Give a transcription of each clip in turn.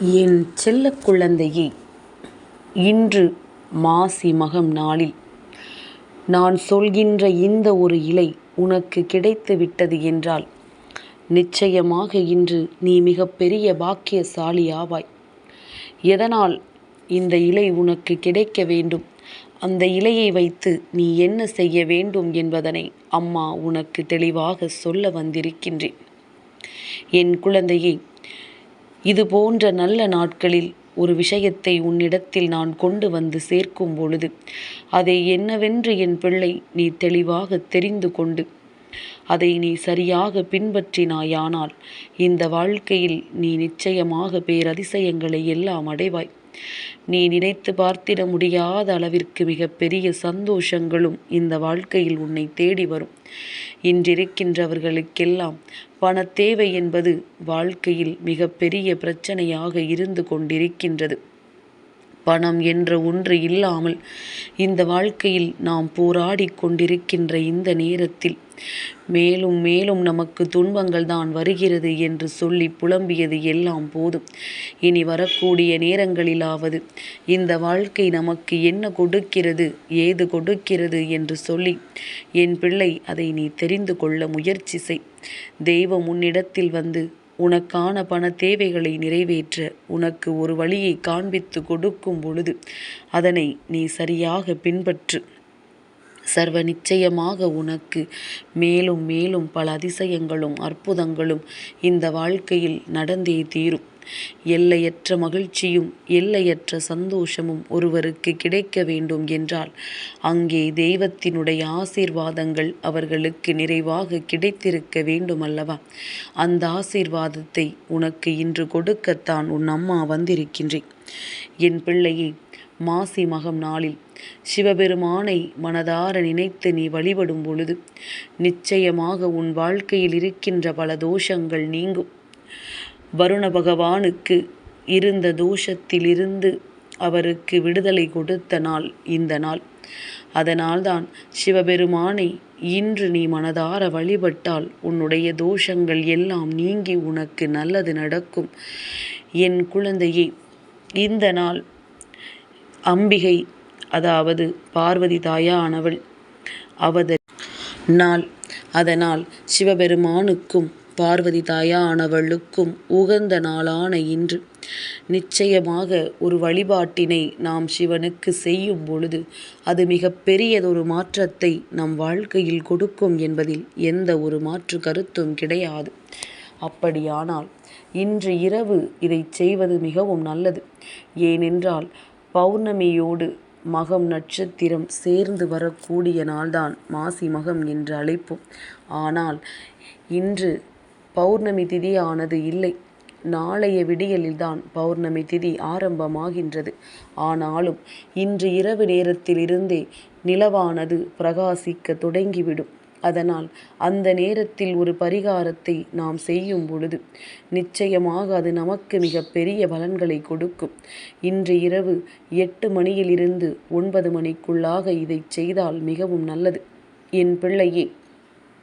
என் செல்ல குழந்தையே இன்று மாசி மகம் நாளில் நான் சொல்கின்ற இந்த ஒரு இலை உனக்கு கிடைத்து விட்டது என்றால் நிச்சயமாக இன்று நீ மிகப்பெரிய பாக்கியசாலி ஆவாய். எதனால் இந்த இலை உனக்கு கிடைக்க வேண்டும்? அந்த இலையை வைத்து நீ என்ன செய்ய வேண்டும் என்பதனை அம்மா உனக்கு தெளிவாக சொல்ல வந்திருக்கின்றேன். என் குழந்தையை இது போன்ற நல்ல நாட்களில் ஒரு விஷயத்தை உன்னிடத்தில் நான் கொண்டு வந்து சேர்க்கும் பொழுது அதை என்னவென்று என் பிள்ளை நீ தெளிவாக தெரிந்து கொண்டு அதை நீ சரியாக பின்பற்றினாயானால் இந்த வாழ்க்கையில் நீ நிச்சயமாக பேரதிசயங்களை எல்லாம் அடைவாய். நீ நினைத்து பார்த்திட முடியாத அளவிற்கு மிகப்பெரிய சந்தோஷங்களும் இந்த வாழ்க்கையில் உன்னை தேடி வரும். இன்றிருக்கின்றவர்களுக்கெல்லாம் பண தேவை என்பது வாழ்க்கையில் மிகப்பெரிய பிரச்சனையாக இருந்து கொண்டிருக்கின்றது. பணம் என்ற ஒன்று இல்லாமல் இந்த வாழ்க்கையில் நாம் போராடி கொண்டிருக்கின்ற இந்த நேரத்தில் மேலும் மேலும் நமக்கு துன்பங்கள் தான் வருகிறது என்று சொல்லி புலம்பியது எல்லாம் போதும். இனி வரக்கூடிய நேரங்களிலாவது இந்த வாழ்க்கை நமக்கு என்ன கொடுக்கிறது ஏது கொடுக்கிறது என்று சொல்லி என் பிள்ளை அதை நீ தெரிந்து கொள்ள முயற்சி செய். தெய்வம் உன்னிடத்தில் வந்து உனக்கான பண தேவைகளை நிறைவேற்ற உனக்கு ஒரு வழியை காண்பித்து கொடுக்கும் பொழுது அதனை நீ சரியாக பின்பற்று. சர்வ நிச்சயமாக உனக்கு மேலும் மேலும் பல அதிசயங்களும் அற்புதங்களும் இந்த வாழ்க்கையில் நடந்தே தீரும். எல்லையற்ற மகிழ்ச்சியும் எல்லையற்ற சந்தோஷமும் ஒருவருக்கு கிடைக்க வேண்டும் என்றால் அங்கே தெய்வத்தினுடைய ஆசீர்வாதங்கள் அவர்களுக்கு நிறைவாக கிடைத்திருக்க வேண்டும் அல்லவா அந்த ஆசீர்வாதத்தை உனக்கு இன்று கொடுக்கத்தான் உன் அம்மா வந்திருக்கின்றேன். என் பிள்ளையை மாசி மகம் நாளில் சிவபெருமானை மனதார நினைத்து நீ வழிபடும் பொழுது நிச்சயமாக உன் வாழ்க்கையில் இருக்கின்ற பல தோஷங்கள் நீங்கும். வருண பகவானுக்கு இருந்த தோஷத்திலிருந்து அவருக்கு விடுதலை கொடுத்த நாள் இந்த நாள். அதனால்தான் சிவபெருமானை இன்று நீ மனதார வழிபட்டால் உன்னுடைய தோஷங்கள் எல்லாம் நீங்கி உனக்கு நல்லது நடக்கும். என் குழந்தையே இந்த நாள் அம்பிகை அதாவது பார்வதி தாயானவள் அவத நாள். அதனால் சிவபெருமானுக்கும் பார்வதி தாயானவளுக்கும் உகந்த நாளான இன்று. நிச்சயமாக ஒரு வழிபாட்டினை நாம் சிவனுக்கு செய்யும் பொழுது அது மிக பெரியதொரு மாற்றத்தை நம் வாழ்க்கையில் கொடுக்கும் என்பதில் எந்த ஒரு மாற்று கருத்தும் கிடையாது. அப்படியானால் இன்று இரவு இதை செய்வது மிகவும் நல்லது. ஏனென்றால் பௌர்ணமியோடு மகம் நட்சத்திரம் சேர்ந்து வரக்கூடிய நாள்தான் மாசி மகம் என்று அழைப்போம். ஆனால் இன்று பௌர்ணமி திதி ஆனது இல்லை. நாளைய விடியலில்தான் பௌர்ணமி திதி ஆரம்பமாகின்றது. ஆனாலும் இன்று இரவு நேரத்திலிருந்தே நிலவானது பிரகாசிக்க தொடங்கிவிடும். அதனால் அந்த நேரத்தில் ஒரு பரிகாரத்தை நாம் செய்யும் பொழுது நிச்சயமாக அது நமக்கு மிக பெரிய பலன்களை கொடுக்கும். இன்று இரவு எட்டு மணியிலிருந்து ஒன்பது மணிக்குள்ளாக இதை செய்தால் மிகவும் நல்லது. என் பிள்ளையே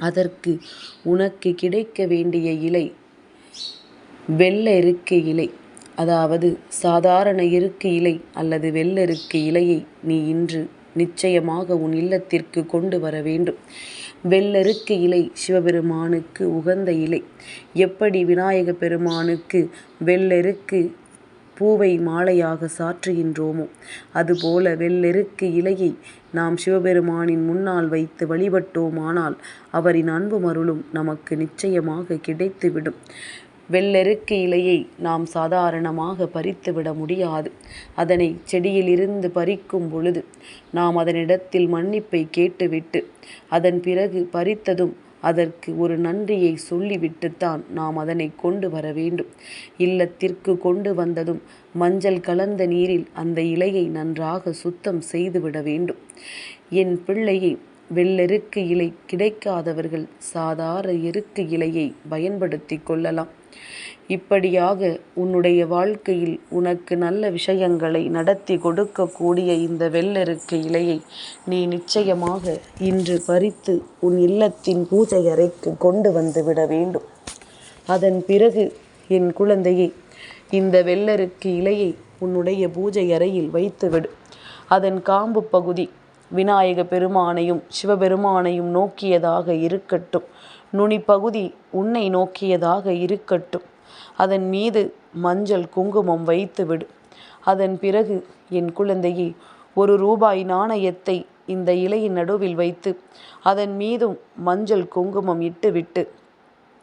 அதற்கு உனக்கு கிடைக்க வேண்டிய இலை வெள்ளெருக்கு இலை. அதாவது சாதாரண இருக்கு இலை அல்லது வெள்ளெருக்கு இலையை நீ இன்று நிச்சயமாக உன் இல்லத்திற்கு கொண்டு வர வேண்டும். வெள்ளருக்கு இலை சிவபெருமானுக்கு உகந்த இலை. எப்படி விநாயக பெருமானுக்கு வெள்ளெருக்கு பூவை மாலையாக சாற்றுகின்றோமோ? அதுபோல வெள்ளெருக்கு இலையை நாம் சிவபெருமானின் முன்னால் வைத்து வழிபட்டோமானால் அவரின் அன்பும் அருளும் நமக்கு நிச்சயமாக கிடைத்துவிடும். வெள்ளெருக்கு இலையை நாம் சாதாரணமாக பறித்துவிட முடியாது. அதனை செடியிலிருந்து பறிக்கும் பொழுது நாம் அதனிடத்தில் மன்னிப்பை கேட்டுவிட்டு அதன் பிறகு பறித்ததும் அதற்கு ஒரு நன்றியை சொல்லிவிட்டுத்தான் நாம் அதனை கொண்டு வர வேண்டும். இல்லத்திற்கு கொண்டு வந்ததும் மஞ்சள் கலந்த நீரில் அந்த இலையை நன்றாக சுத்தம் செய்துவிட வேண்டும். என் பிள்ளையை வெள்ளெருக்கு இலை கிடைக்காதவர்கள் சாதாரண எருக்கு இலையை பயன்படுத்தி கொள்ளலாம். இப்படியாக உன்னுடைய வாழ்க்கையில் உனக்கு நல்ல விஷயங்களை நடத்தி கொடுக்கக்கூடிய இந்த வெள்ளெருக்கு இலையை நீ நிச்சயமாக இன்று பறித்து உன் இல்லத்தின் பூஜை அறைக்கு கொண்டு வந்து விட வேண்டும். அதன் பிறகு என் குழந்தையை இந்த வெள்ளருக்கு இலையை உன்னுடைய பூஜை அறையில் வைத்துவிடு அதன் காம்பு பகுதி விநாயக பெருமானையும் சிவபெருமானையும் நோக்கியதாக இருக்கட்டும். நுனிப்பகுதி உன்னை நோக்கியதாக இருக்கட்டும். அதன் மீது மஞ்சள் குங்குமம் வைத்துவிடு அதன் பிறகு என் குழந்தையே ஒரு ரூபாய் நாணயத்தை இந்த இலையின் நடுவில் வைத்து அதன் மீதும் மஞ்சள் குங்குமம் இட்டுவிட்டு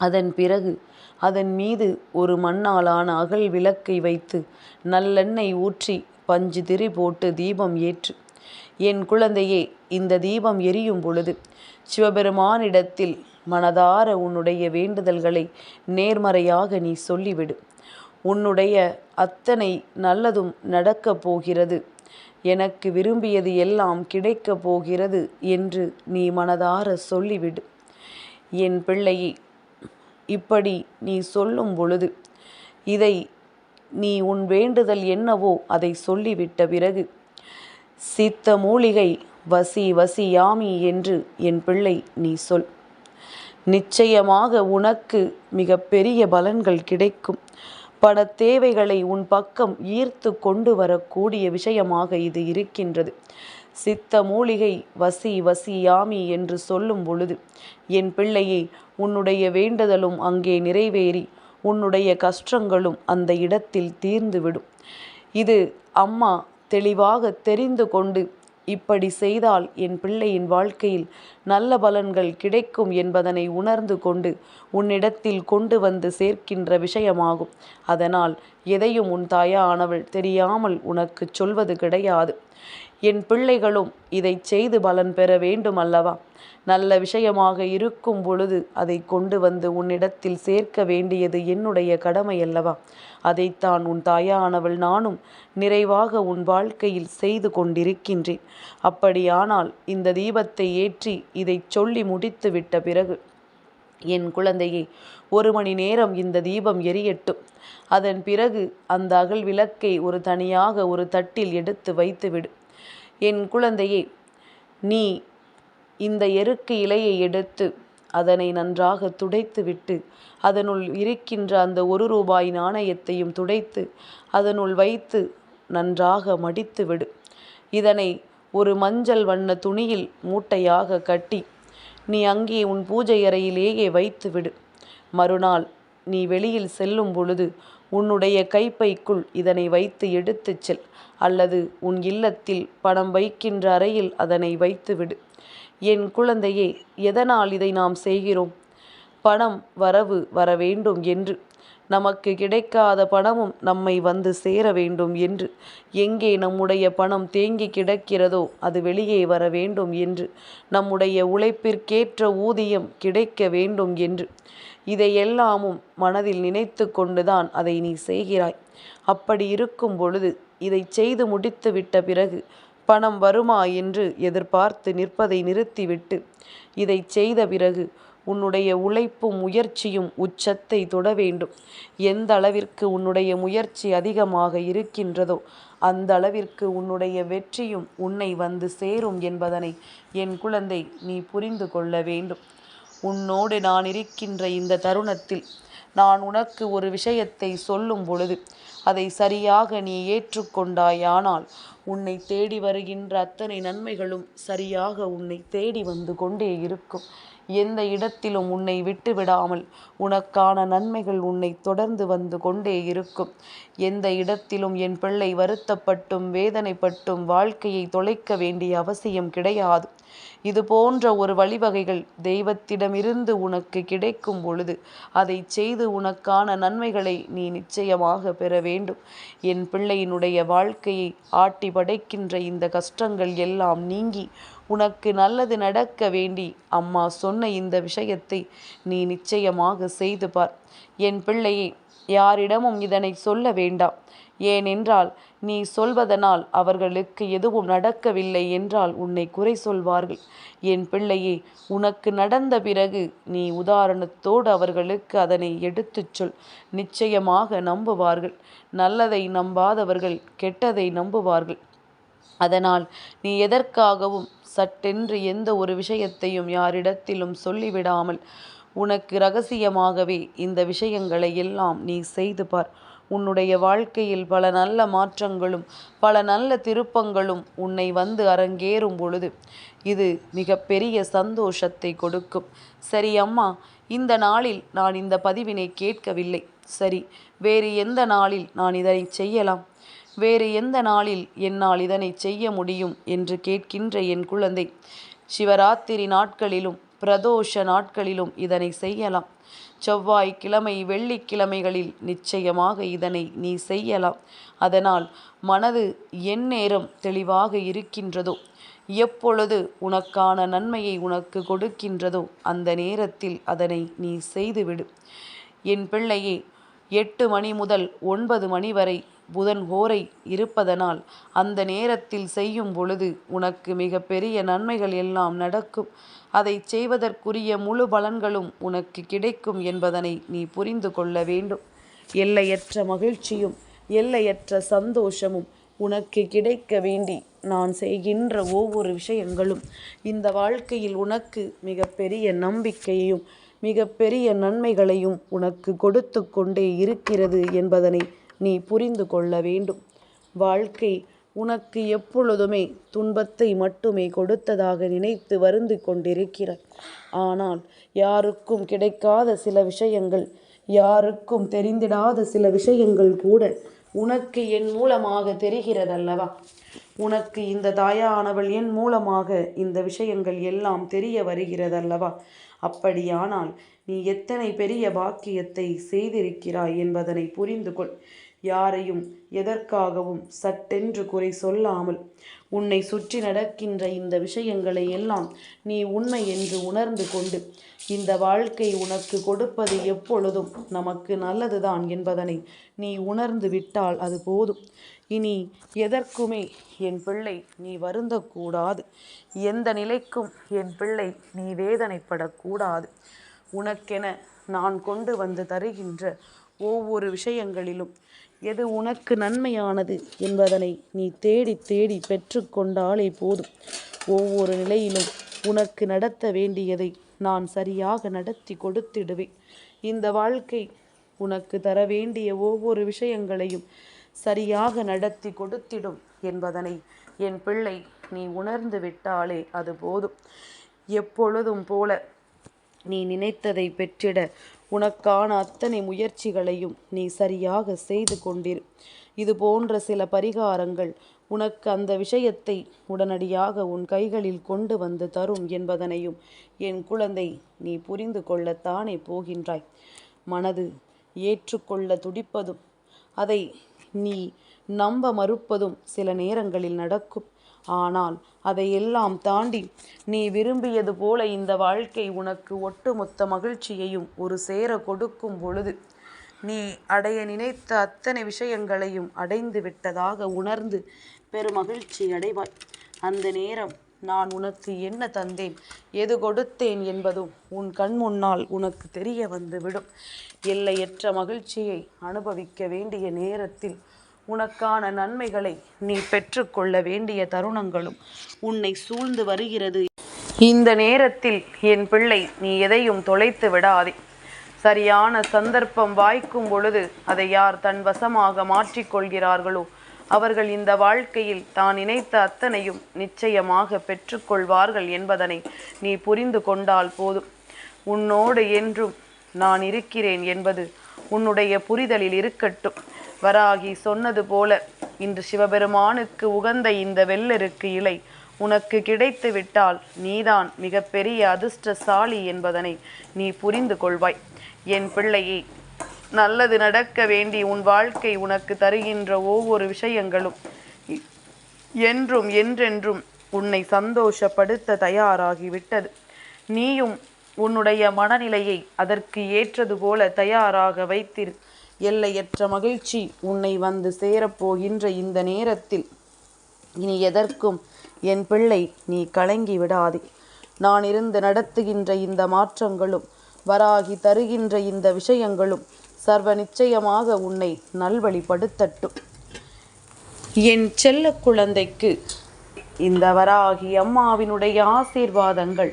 அதன் பிறகு அதன் மீது ஒரு மண்ணாலான அகல் விளக்கை வைத்து நல்லெண்ணெய் ஊற்றி பஞ்சு திரி போட்டு தீபம் ஏற்று. என் குழந்தையே இந்த தீபம் எரியும் பொழுது சிவபெருமானிடத்தில் மனதார உன்னுடைய வேண்டுதல்களை நேர்மறையாக நீ சொல்லிவிடு. உன்னுடைய அத்தனை நல்லதும் நடக்கப் போகிறது. எனக்கு விரும்பியது எல்லாம் கிடைக்கப் போகிறது என்று நீ மனதார சொல்லிவிடு. என் பிள்ளையே இப்படி நீ சொல்லும் பொழுது இதை நீ உன் வேண்டுதல் என்னவோ அதை சொல்லிவிட்ட பிறகு சித்த மூலிகை வசி வசி யாமி என்று என் பிள்ளை நீ சொல். நிச்சயமாக உனக்கு மிக பெரிய பலன்கள் கிடைக்கும். பல தேவைகளை உன் பக்கம் ஈர்த்து கொண்டு வரக்கூடிய விஷயமாக இது இருக்கின்றது. சித்த மூலிகை வசி வசி யாமி என்று சொல்லும் பொழுது என் பிள்ளையை உன்னுடைய வேண்டுதலும் அங்கே நிறைவேறி உன்னுடைய கஷ்டங்களும் அந்த இடத்தில் தீர்ந்துவிடும். இது அம்மா தெளிவாக தெரிந்து கொண்டு இப்படி செய்தால் என் பிள்ளையின் வாழ்க்கையில் நல்ல பலன்கள் கிடைக்கும் என்பதனை உணர்ந்து கொண்டு உன்னிடத்தில் கொண்டு வந்து சேர்க்கின்ற விஷயமாகும். அதனால் எதையும் உன் தாயானவள் தெரியாமல் உனக்கு சொல்வது கிடையாது. என் பிள்ளைகளும் இதை செய்து பலன் பெற வேண்டும் அல்லவா? நல்ல விஷயமாக இருக்கும் பொழுது அதை கொண்டு வந்து உன்னிடத்தில் சேர்க்க வேண்டியது என்னுடைய கடமை அல்லவா? அதைத்தான் உன் தாயானவள் நானும் நிறைவாக உன் வாழ்க்கையில் செய்து கொண்டிருக்கின்றேன். அப்படியானால் இந்த தீபத்தை ஏற்றி இதை சொல்லி முடித்து விட்ட பிறகு என் குழந்தையை ஒரு மணி நேரம் இந்த தீபம் எரியட்டும். அதன் பிறகு அந்த அகல் விளக்கை ஒரு தனியாக ஒரு தட்டில் எடுத்து வைத்துவிடு. என் குழந்தையே நீ இந்த எருக்கு இலையை எடுத்து அதனை நன்றாக துடைத்துவிட்டு அதனுள் இருக்கின்ற அந்த ஒரு ரூபாய் நாணயத்தையும் துடைத்து அதனுள் வைத்து நன்றாக மடித்து விடு இதனை ஒரு மஞ்சள் வண்ண துணியில் மூட்டையாக கட்டி நீ அங்கே உன் பூஜை அறையிலேயே வைத்து விடு மறுநாள் நீ வெளியில் செல்லும் பொழுது உன்னுடைய கைப்பைக்குள் இதனை வைத்து எடுத்துச் செல் அல்லது உன் இல்லத்தில் பணம் வைக்கின்ற அறையில் அதனை வைத்துவிடு. என் குழந்தையே எதனால் இதை நாம் செய்கிறோம்? பணம் வரவு வர வேண்டும் என்று நமக்கு கிடைக்காத பணமும் நம்மை வந்து சேர வேண்டும் என்று. எங்கே நம்முடைய பணம் தேங்கி கிடக்கிறதோ அது வெளியே வர வேண்டும் என்று. நம்முடைய உழைப்பிற்கேற்ற ஊதியம் கிடைக்க வேண்டும் என்று. இதையெல்லாமும் மனதில் நினைத்து கொண்டுதான் அதை நீ செய்கிறாய். அப்படி இருக்கும் பொழுது இதை செய்து முடித்து விட்ட பிறகு பணம் வருமா என்று எதிர்பார்த்து நிற்பதை நிறுத்திவிட்டு இதை செய்த பிறகு உன்னுடைய உழைப்பும் முயற்சியும் உச்சத்தை தொட வேண்டும். எந்த அளவிற்கு உன்னுடைய முயற்சி அதிகமாக இருக்கின்றதோ அந்த அளவிற்கு உன்னுடைய வெற்றியும் உன்னை வந்து சேரும் என்பதனை என் குழந்தை நீ புரிந்து கொள்ள வேண்டும். உன்னோடு நான் இருக்கின்ற இந்த தருணத்தில் நான் உனக்கு ஒரு விஷயத்தை சொல்லும் பொழுது அதை சரியாக நீ ஏற்றுக்கொண்டாயானால் உன்னை தேடி வருகின்ற அத்தனை நன்மைகளும் சரியாக உன்னை தேடி வந்து கொண்டே இருக்கும். எந்த இடத்திலும் உன்னை விட்டு விடாமல் உனக்கான நன்மைகள் உன்னை தொடர்ந்து வந்து கொண்டே இருக்கும். எந்த இடத்திலும் என் பிள்ளை வருத்தப்பட்டும் வேதனைப்பட்டும் வாழ்க்கையை தொலைக்க வேண்டிய அவசியம் கிடையாது. இது போன்ற ஒரு வழிவகைகள் தெய்வத்திடமிருந்து உனக்கு கிடைக்கும் பொழுது அதை செய்து உனக்கான நன்மைகளை நீ நிச்சயமாக பெற வேண்டும். என் பிள்ளையினுடைய வாழ்க்கையை ஆட்டி படைக்கின்ற இந்த கஷ்டங்கள் எல்லாம் நீங்கி உனக்கு நல்லது நடக்க வேண்டி அம்மா சொன்ன இந்த விஷயத்தை நீ நிச்சயமாக செய்து பார். என் பிள்ளையை யாரிடமும் இதனை சொல்ல வேண்டாம். ஏனென்றால் நீ சொல்வதனால் அவர்களுக்கு எதுவும் நடக்கவில்லை என்றால் உன்னை குறை சொல்வார்கள். என் பிள்ளையே உனக்கு நடந்த பிறகு நீ உதாரணத்தோடு அவர்களுக்கு அதனை எடுத்துச் சொல். நிச்சயமாக நம்புவார்கள். நல்லதை நம்பாதவர்கள் கெட்டதை நம்புவார்கள். அதனால் நீ எதற்காகவும் சட்டென்று எந்த ஒரு விஷயத்தையும் யாரிடத்திலும் சொல்லிவிடாமல் உனக்கு ரகசியமாகவே இந்த விஷயங்களை எல்லாம் நீ செய்து பார். உன்னுடைய வாழ்க்கையில் பல நல்ல மாற்றங்களும் பல நல்ல திருப்பங்களும் உன்னை வந்து அரங்கேறும் பொழுது இது மிகப்பெரிய சந்தோஷத்தை கொடுக்கும். சரி அம்மா இந்த நாளில் நான் இந்த பதிவினை கேட்கவில்லை. சரி வேறு எந்த நாளில் நான் இதனை செய்யலாம்? வேறு எந்த நாளில் என்னால் இதனை செய்ய முடியும் என்று கேட்கின்ற என் குழந்தை. சிவராத்திரி நாட்களிலும் பிரதோஷ நாட்களிலும் இதனை செய்யலாம். செவ்வாய் கிழமை வெள்ளிக்கிழமைகளில் நிச்சயமாக இதனை நீ செய்யலாம். அதனால் மனது எந்நேரம் தெளிவாக இருக்கின்றதோ எப்பொழுது உனக்கான நன்மையை உனக்கு கொடுக்கின்றதோ அந்த நேரத்தில் அதனை நீ செய்துவிடு. என் பிள்ளையே எட்டு மணி முதல் ஒன்பது மணி வரை புதன் ஹோரை இருப்பதனால் அந்த நேரத்தில் செய்யும் பொழுது உனக்கு மிக பெரிய நன்மைகள் எல்லாம் நடக்கும். அதை செய்வதற்குரிய முழு பலன்களும் உனக்கு கிடைக்கும் என்பதனை நீ புரிந்து கொள்ள வேண்டும். எல்லையற்ற மகிழ்ச்சியும் எல்லையற்ற சந்தோஷமும் உனக்கு கிடைக்க வேண்டி நான் செய்கின்ற ஒவ்வொரு விஷயங்களும் இந்த வாழ்க்கையில் உனக்கு மிகப்பெரிய நம்பிக்கையையும் மிகப்பெரிய நன்மைகளையும் உனக்கு கொடுத்து கொண்டே இருக்கிறது என்பதனை நீ புரிந்து கொள்ள வேண்டும். வாழ்க்கை உனக்கு எப்பொழுதுமே துன்பத்தை மட்டுமே கொடுத்ததாக நினைத்து வருந்து கொண்டிருக்கிறாய். ஆனால் யாருக்கும் கிடைக்காத சில விஷயங்கள் யாருக்கும் தெரிந்திடாத சில விஷயங்கள் கூட உனக்கு என் மூலமாக தெரிகிறதல்லவா? உனக்கு இந்த தாயானவள் என் மூலமாக இந்த விஷயங்கள் எல்லாம் தெரிய வருகிறதல்லவா? அப்படியானால் நீ எத்தனை பெரிய பாக்கியத்தை செய்திருக்கிறாய் என்பதனை புரிந்து கொள். யாரையும் எதற்காகவும் சட்டென்று குறை சொல்லாமல் உன்னை சுற்றி நடக்கின்ற இந்த விஷயங்களை எல்லாம் நீ உண்மை என்று உணர்ந்து கொண்டு இந்த வாழ்க்கை உனக்கு கொடுப்பது எப்பொழுதும் நமக்கு நல்லதுதான் என்பதனை நீ உணர்ந்து விட்டால் அது போதும். இனி எதற்குமே என் பிள்ளை நீ வருந்தக்கூடாது. எந்த நிலைக்கும் என் பிள்ளை நீ வேதனைப்படக்கூடாது. உனக்கென நான் கொண்டு வந்து தருகின்ற ஒவ்வொரு விஷயங்களிலும் எது உனக்கு நன்மையானது என்பதனை நீ தேடி தேடி பெற்றுக்கொண்டாலே போதும். ஒவ்வொரு நிலையிலும் உனக்கு நடத்த வேண்டியதை நான் சரியாக நடத்தி கொடுத்திடுவேன். இந்த வாழ்க்கை உனக்கு தர வேண்டிய ஒவ்வொரு விஷயங்களையும் சரியாக நடத்தி கொடுத்திடும் என்பதனை என் பிள்ளை நீ உணர்ந்து விட்டாலே அது போதும். எப்பொழுதும் போல நீ நினைத்ததை பெற்றிட உனக்கான அத்தனை முயற்சிகளையும் நீ சரியாக செய்து கொண்டிரு. இது போன்ற சில பரிகாரங்கள் உனக்கு அந்த விஷயத்தை உடனடியாக உன் கைகளில் கொண்டு வந்து தரும் என்பதனையும் என் குழந்தை நீ புரிந்து கொள்ளத்தானே போகின்றாய். மனது ஏற்றுக்கொள்ள துடிப்பதும் அதை நீ நம்ப மறுப்பதும் சில நேரங்களில் நடக்கும். ஆனால் அதையெல்லாம் தாண்டி நீ விரும்பியது போல இந்த வாழ்க்கை உனக்கு ஒட்டுமொத்த மகிழ்ச்சியையும் ஒரு சேர கொடுக்கும் பொழுது நீ அடைய நினைத்த அத்தனை விஷயங்களையும் அடைந்து விட்டதாக உணர்ந்து பெருமகிழ்ச்சி அடைவாய். அந்த நேரம் நான் உனக்கு என்ன தந்தேன் எது கொடுத்தேன் என்பதும் உன் கண் முன்னால் உனக்கு தெரிய வந்துவிடும் எல்லையற்ற மகிழ்ச்சியை அனுபவிக்க வேண்டிய நேரத்தில் உனக்கான நன்மைகளை நீ பெற்றுக்கொள்ள வேண்டிய தருணங்களும் உன்னை சூழ்ந்து வருகிறது. இந்த நேரத்தில் என் பிள்ளை நீ எதையும் தொலைத்து விடாதே. சரியான சந்தர்ப்பம் வாய்க்கும் பொழுது அதை யார் தன் வசமாக மாற்றிக்கொள்கிறார்களோ அவர்கள் இந்த வாழ்க்கையில் தான் நினைத்த அத்தனையும் நிச்சயமாக பெற்றுக்கொள்வார்கள் என்பதனை நீ புரிந்து கொண்டால் போதும். உன்னோடு என்றும் நான் இருக்கிறேன் என்பது உன்னுடைய புரிதலில் இருக்கட்டும். வராகி சொன்னது போல இன்று சிவபெருமானுக்கு உகந்த இந்த வெள்ளருக்கு இலை உனக்கு கிடைத்து விட்டால் நீதான் மிகப்பெரிய அதிர்ஷ்டசாலி என்பதனை நீ புரிந்து கொள்வாய். என் பிள்ளையே நல்லது நடக்க வேண்டி உன் வாழ்க்கை உனக்கு தருகின்ற ஒவ்வொரு விஷயங்களும் என்றும் என்றென்றும் உன்னை சந்தோஷப்படுத்த தயாராகிவிட்டது. நீயும் உன்னுடைய மனநிலையை அதற்கு ஏற்றது போல தயாராக வைத்திரு. எல்லையற்ற மகிழ்ச்சி உன்னை வந்து சேரப்போகின்ற இந்த நேரத்தில் இனி எதற்கும் என் பிள்ளை நீ கலங்கி விடாதே. நான் இருந்து நடத்துகின்ற இந்த மாற்றங்களும் வராகி தருகின்ற இந்த விஷயங்களும் சர்வ நிச்சயமாக உன்னை நல்வழிப்படுத்தட்டும். என் செல்ல குழந்தைக்கு இந்த வராகி அம்மாவினுடைய ஆசீர்வாதங்கள்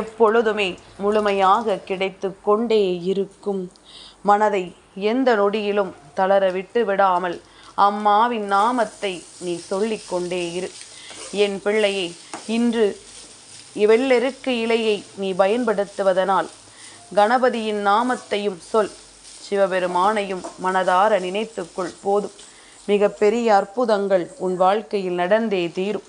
எப்பொழுதுமே முழுமையாக கிடைத்து கொண்டே இருக்கும். மனதை எந்த நொடியிலும் தளர விட்டு விடாமல் அம்மாவின் நாமத்தை நீ சொல்லிக்கொண்டே இரு. என் பிள்ளையை இன்று வெள்ளெருக்கு இலையை நீ பயன்படுத்துவதனால் கணபதியின் நாமத்தையும் சொல். சிவபெருமானையும் மனதார நினைத்துக்கொள் போதும். மிகப்பெரிய அற்புதங்கள் உன் வாழ்க்கையில் நடந்தே தீரும்.